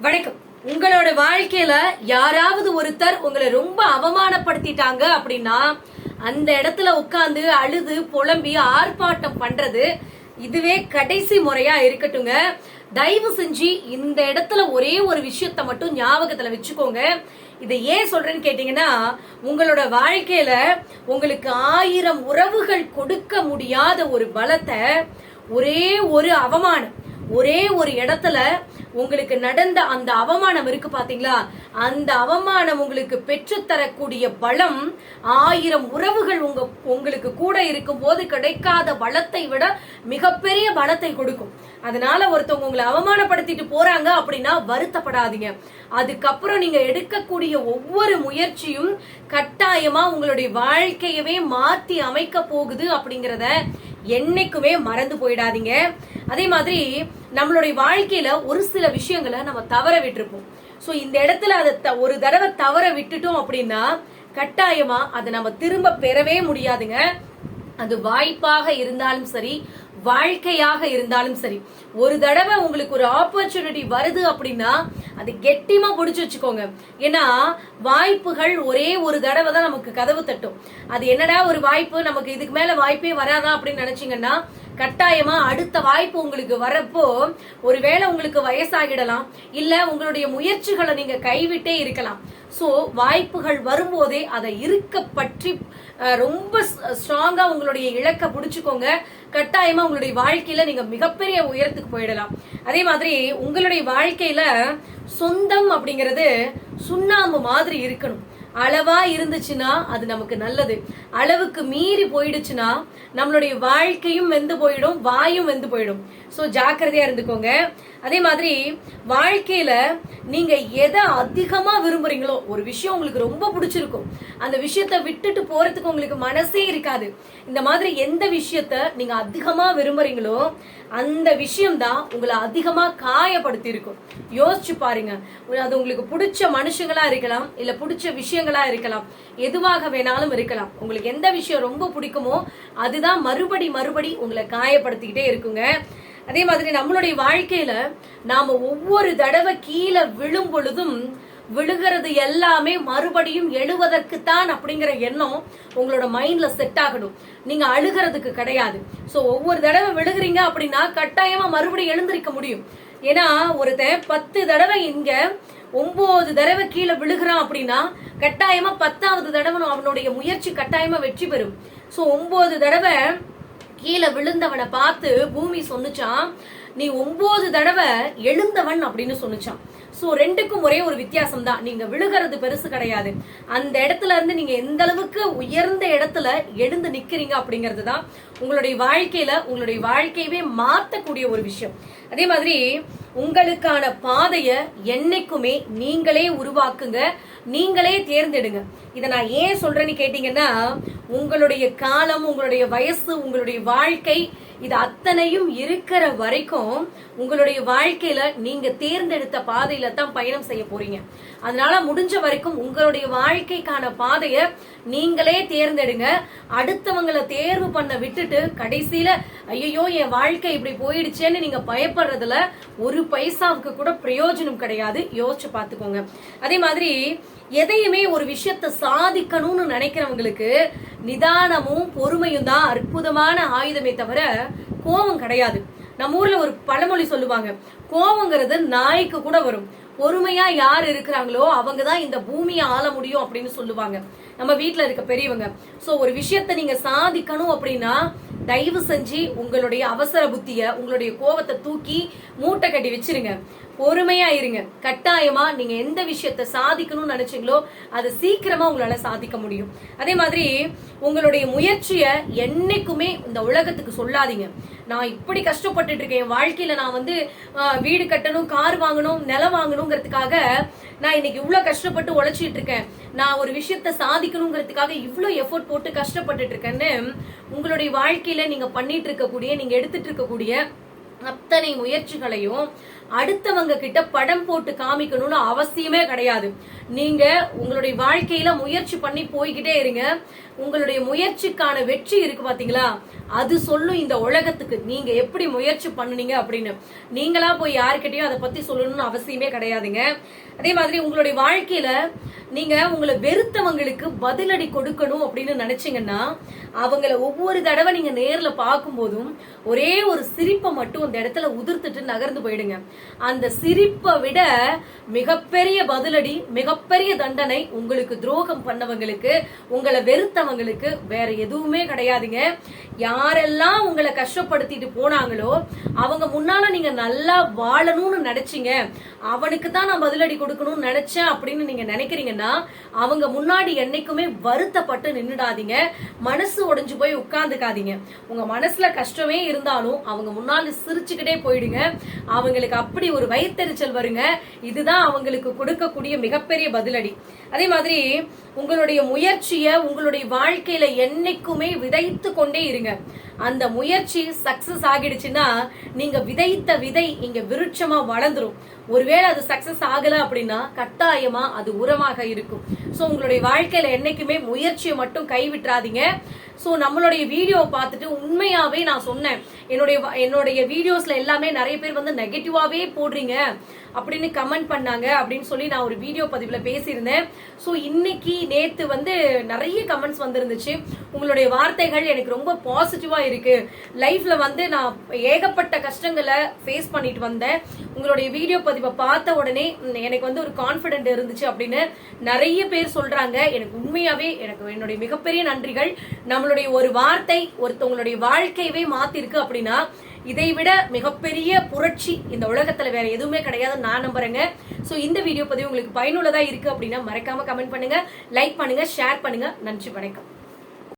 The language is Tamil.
வணக்கம். உங்களோட வாழ்க்கையில யாராவது ஒருத்தர் உங்களை ரொம்ப அவமானப்படுத்திட்டாங்க அப்படின்னா அந்த இடத்துல உட்காந்து அழுது புலம்பி ஆர்ப்பாட்டம் பண்றது இதுவே கடைசி முறையா இருக்கட்டுங்க. தயவு செஞ்சு இந்த இடத்துல ஒரே ஒரு விஷயத்த மட்டும் ஞாபகத்துல வச்சுக்கோங்க. இதை ஏன் சொல்றேன்னு கேட்டீங்கன்னா உங்களோட வாழ்க்கையில உங்களுக்கு ஆயிரம் உறவுகள் கொடுக்க முடியாத ஒரு பலத்தை ஒரே ஒரு அவமானம் ஒரே ஒரு இடத்துல உங்களுக்கு நடந்த அந்த அவமானம் இருக்கு பாத்தீங்களா? அந்த அவமானம் உங்களுக்கு பெற்றுத்தரக்கூடிய பலம் ஆயிரம் உறவுகள் உங்க உங்களுக்கு கூட இருக்கும் போது கிடைக்காத பலத்தை விட மிகப்பெரிய பலத்தை கொடுக்கும். அதனால ஒருத்தவங்க உங்களை அவமானப்படுத்திட்டு போறாங்க அப்படின்னா வருத்தப்படாதீங்க. அதுக்கப்புறம் நீங்க எடுக்கக்கூடிய ஒவ்வொரு முயற்சியும் கட்டாயமா உங்களுடைய வாழ்க்கையவே மாத்தி அமைக்க போகுது அப்படிங்கறத என்னைக்குமே மறந்து போயிடாதீங்க. அதே மாதிரி நம்மளுடைய வாழ்க்கையில ஒரு சில விஷயங்களை நம்ம தவற விட்டுருப்போம். ஸோ இந்த இடத்துல அதை த- ஒரு தடவை தவற விட்டுட்டோம் அப்படின்னா கட்டாயமா அதை நம்ம திரும்ப பெறவே முடியாதுங்க. அது வாய்ப்பாக இருந்தாலும் சரி வாழ்க்கையாக இருந்தாலும் சரி ஒரு தடவை உங்களுக்கு ஒரு ஆப்பர்ச்சுனிட்டி வருது அப்படின்னா அது கெட்டிமா பிடிச்சி வச்சுக்கோங்க. ஏன்னா வாய்ப்புகள் ஒரே ஒரு தடவை தான் நமக்கு கதவு தட்டும். அது என்னடா ஒரு வாய்ப்பு? நமக்கு இதுக்கு மேல வாய்ப்பே வராதா அப்படின்னு நினைச்சீங்கன்னா கட்டாயமா அடுத்த வாய்ப்பு உங்களுக்கு வரப்போ ஒருவேளை உங்களுக்கு வயசாகிடலாம் இல்ல உங்களுடைய முயற்சிகளை நீங்க கைவிட்டே இருக்கலாம். சோ வாய்ப்புகள் வரும்போதே அதை இருக்க பற்றி ரொம்ப ஸ்ட்ராங்கா உங்களுடைய இலக்கை புடிச்சுக்கோங்க. கட்டாயமா உங்களுடைய வாழ்க்கையில நீங்க மிகப்பெரிய உயரத்துக்கு போயிடலாம். அதே மாதிரி உங்களுடைய வாழ்க்கையில சொந்தம் அப்படிங்கிறது சுண்ணாம்பு மாதிரி இருக்கணும். அளவா இருந்துச்சுன்னா அது நமக்கு நல்லது. அளவுக்கு மீறி போயிடுச்சுன்னா நம்மளுடைய வாழ்க்கையும் வெந்து போயிடும் வாயும் வெந்து போயிடும். சோ ஜாக்கிரதையா இருந்துக்கோங்க. அதே மாதிரி வாழ்க்கையில நீங்க எதை அதிகமா விரும்புறீங்களோ ஒரு விஷயம் உங்களுக்கு ரொம்ப பிடிச்சிருக்கும். அந்த விஷயத்த விட்டுட்டு போறதுக்கு உங்களுக்கு மனசே இருக்காது. இந்த மாதிரி எந்த விஷயத்த நீங்க அதிகமா விரும்புறீங்களோ அந்த விஷயம் தான் உங்களை அதிகமா காயப்படுத்தி இருக்கும் யோசிச்சு பாருங்க. அது உங்களுக்கு பிடிச்ச மனுஷங்களா இருக்கலாம் இல்ல பிடிச்ச விஷயம் விஷயங்களா இருக்கலாம். எதுவாக வேணாலும் இருக்கலாம். உங்களுக்கு எந்த விஷயம் ரொம்ப பிடிக்குமோ அதுதான் மறுபடி மறுபடி உங்களை காயப்படுத்திக்கிட்டே இருக்குங்க. அதே மாதிரி நம்மளுடைய வாழ்க்கையில நாம ஒவ்வொரு தடவை கீழே விழும் பொழுதும் விழுகிறது எல்லாமே மறுபடியும் எழுவதற்குத்தான் அப்படிங்கிற எண்ணம் உங்களோட மைண்ட்ல செட் ஆகணும். நீங்க அழுகிறதுக்கு கிடையாது. சோ ஒவ்வொரு தடவை விழுகிறீங்க அப்படின்னா கட்டாயமா மறுபடியும் எழுந்திருக்க முடியும். ஏன்னா ஒருத்தன் பத்து தடவை இங்க ஒன்பது தடவை கீழே விழுகிறான் அப்படின்னா கட்டாயமா பத்தாவது தடவை அவனுடைய முயற்சி கட்டாயமா வெற்றி பெறும். சோ ஒன்பது தடவை கீழே விழுந்தவனை பார்த்து பூமி சொன்னுச்சான் நீ ஒன்பது தடவை எழுந்தவன் அப்படின்னு சொன்னிச்சான் சோ ரெண்டுக்கும் ஒரே ஒரு வித்தியாசம் தான் நீங்க விழுகிறது பெருசு கிடையாது. அந்த இடத்துல இருந்து நீங்க எந்த அளவுக்கு உயர்ந்த இடத்துல எழுந்து நிக்கிறீங்க அப்படிங்கிறது தான் உங்களுடைய வாழ்க்கையில உங்களுடைய வாழ்க்கையவே மாத்தக்கூடிய ஒரு விஷயம். அதே மாதிரி உங்களுக்கான பாதையை என்னைக்குமே நீங்களே உருவாக்குங்க. நீங்களே தேர்ந்தெடுங்க. இதை நான் ஏன் சொல்றேன்னு கேட்டீங்கன்னா உங்களுடைய காலம் உங்களுடைய வயசு உங்களுடைய வாழ்க்கை இது அத்தனையும் இருக்கிற வரைக்கும் உங்களுடைய வாழ்க்கையில நீங்க தேர்ந்தெடுத்த பாதையில தான் பயணம் செய்ய போறீங்க. அதனால முடிஞ்ச வரைக்கும் உங்களுடைய வாழ்க்கைக்கான பாதைய நீங்களே தேர்ந்தெடுங்க. அடுத்தவங்களை தேர்வு பண்ண விட்டுட்டு கடைசியில ஐயோ என் வாழ்க்கை இப்படி போயிடுச்சேன்னு நீங்க பயப்படுறதுல ஒரு பைசாவுக்கு கூட பிரயோஜனம் கிடையாது. யோசிச்சு பாத்துக்கோங்க அதே மாதிரி எதையுமே ஒரு விஷயத்த சாதிக்கணும்னு நினைக்கிறவங்களுக்கு நிதானமும் பொறுமையும் தான் அற்புதமான ஆயுதமே தவிர கோபம் கிடையாது. நம்ம ஊர்ல ஒரு பழமொழி சொல்லுவாங்க கோபங்கிறது நாய்க்கு கூட வரும். பொறுமையா யார் இருக்கிறாங்களோ அவங்க தான் இந்த பூமியை ஆள முடியும் அப்படின்னு சொல்லுவாங்க. நம்ம வீட்ல இருக்க பெரியவங்க. சோ ஒரு விஷயத்த நீங்க சாதிக்கணும் அப்படின்னா தயவு செஞ்சு உங்களுடைய அவசர புத்திய உங்களுடைய கோவத்தை தூக்கி மூட்டை கட்டி வச்சிருங்க. பொறுமையா இருங்க. கட்டாயமா நீங்க எந்த விஷயத்த சாதிக்கணும்னு நினைச்சீங்களோ அது சீக்கிரமா உங்களால சாதிக்க முடியும். அதே மாதிரி உங்களுடைய முயற்சிய என்னைக்குமே இந்த உலகத்துக்கு சொல்லாதீங்க. நான் இப்படி கஷ்டப்பட்டுட்டு இருக்கேன். என் வாழ்க்கையில நான் வந்து வீடு கட்டணும் கார் வாங்கணும் நிலம் வாங்கணுங்கிறதுக்காக நான் இன்னைக்கு இவ்வளவு கஷ்டப்பட்டு உழைச்சிட்டு இருக்கேன். நான் ஒரு விஷயத்த சாதிக்கணுங்கிறதுக்காக இவ்வளவு எஃபோர்ட் போட்டு கஷ்டப்பட்டுட்டு இருக்கேன்னு உங்களுடைய வாழ்க்கையில நீங்க பண்ணிட்டு இருக்கக்கூடிய நீங்க எடுத்துட்டு இருக்கக்கூடிய அத்தனை முயற்சிகளையும் அடுத்தவங்க கிட்ட படம் போட்டு காமிக்கணும்னு அவசியமே கிடையாது. நீங்க உங்களுடைய வாழ்க்கையில முயற்சி பண்ணி போய்கிட்டே இருங்க. உங்களுடைய முயற்சிக்கான வெற்றி இருக்கு பாத்தீங்களா? அது சொல்லும் இந்த உலகத்துக்கு. நீங்க எப்படி முயற்சி பண்ணுனீங்க அப்படின்னு. நீங்களா போய் யாருக்கிட்டயும் அதை பத்தி சொல்லணும்னு அவசியமே கிடையாதுங்க. அதே மாதிரி உங்களுடைய வாழ்க்கையில நீங்க உங்களை வெறுத்தவங்களுக்கு பதிலடி கொடுக்கணும் அப்படின்னு நினைச்சீங்கன்னா அவங்கள ஒவ்வொரு தடவை நீங்க நேர்ல பார்க்கும்போதும் ஒரே ஒரு சிரிப்பை மட்டும் அந்த இடத்துல உதிர்த்துட்டு நகர்ந்து போயிடுங்க. அந்த சிரிப்பை விட மிகப்பெரிய பதிலடி மிகப்பெரிய தண்டனை உங்களுக்கு துரோகம் பண்ணவங்களுக்கு உங்களை வெறுத்தவங்களுக்கு வேற எதுவுமே கிடையாதுங்க. யாரெல்லாம் உங்களை கஷ்டப்படுத்திட்டு போனாங்களோ அவங்க முன்னால நீங்க நல்லா வாழணும்னு நினைச்சீங்க. அவனுக்கு தான் நான் பதிலடி கொடுக்கணும்னு நினைச்சேன் அப்படின்னு நீங்க நினைக்கிறீங்கன்னா அவங்க முன்னாடி என்னைக்குமே வருத்தப்பட்டு நின்னுடாதீங்க. மனசு உடைஞ்சு போய் உட்கார்ந்துக்காதீங்க. உங்க மனசுல கஷ்டமே இருந்தாலும் அவங்க முன்னாடி சிரிச்சுக்கிட்டே போயிடுங்க. அவங்களுக்கு அப்படி ஒரு வயிற்றெரிச்சல் வருங்க. இதுதான் அவங்களுக்கு கொடுக்கக்கூடிய மிகப்பெரிய பதிலடி. அதே மாதிரி உங்களுடைய முயற்சியை உங்களுடைய வாழ்க்கையில என்னைக்குமே விதைத்து கொண்டே இருங்க. அந்த முயற்சி சக்சஸ் ஆகிடுச்சுன்னா நீங்க விதைத்த விதை இங்க விருட்சமா வளர்ந்துரும். ஒருவேளை அது சக்சஸ் ஆகல அப்படின்னா கட்டாயமா அது உரமாக இருக்கும். ஸோ உங்களுடைய வாழ்க்கையில என்னைக்குமே முயற்சியை மட்டும் கைவிட்டுறாதீங்க. ஸோ நம்மளுடைய வீடியோ பார்த்துட்டு உண்மையாவே நான் சொன்னேன். என்னுடைய என்னுடைய வீடியோஸ்ல எல்லாமே நிறைய பேர் வந்து நெகட்டிவாவே போடுறீங்க. அப்படின்னு கமெண்ட் பண்ணாங்க அப்படின்னு சொல்லி நான் ஒரு வீடியோ பதிவில் பேசியிருந்தேன். ஸோ இன்னைக்கு நேற்று வந்து நிறைய கமெண்ட்ஸ் வந்திருந்துச்சு. உங்களுடைய வார்த்தைகள் எனக்கு ரொம்ப பாசிட்டிவாக இருக்கு. லைஃப்ல வந்து நான் ஏகப்பட்ட கஷ்டங்களை ஃபேஸ் பண்ணிட்டு வந்தேன். உங்களுடைய வீடியோ பதிவை பார்த்த உடனே எனக்கு வந்து ஒரு கான்ஃபிடென்ட் இருந்துச்சு அப்படின்னு நிறைய பேர் சொல்றாங்க. எனக்கு உண்மையாவே எனக்கு என்னுடைய மிகப்பெரிய நன்றிகள். நம்மளுடைய ஒரு வார்த்தை ஒருத்தவங்களுடைய வாழ்க்கையவே மாத்திருக்கு அப்படின்னா இதை விட மிகப்பெரிய புரட்சி இந்த உலகத்துல வேற எதுவுமே கிடையாதுன்னு நான் நம்புறேங்க. சோ இந்த வீடியோ பதிவு உங்களுக்கு பயனுள்ளதா இருக்கு அப்படின்னா மறக்காம கமெண்ட் பண்ணுங்க லைக் பண்ணுங்க ஷேர் பண்ணுங்க. நன்றி வணக்கம்.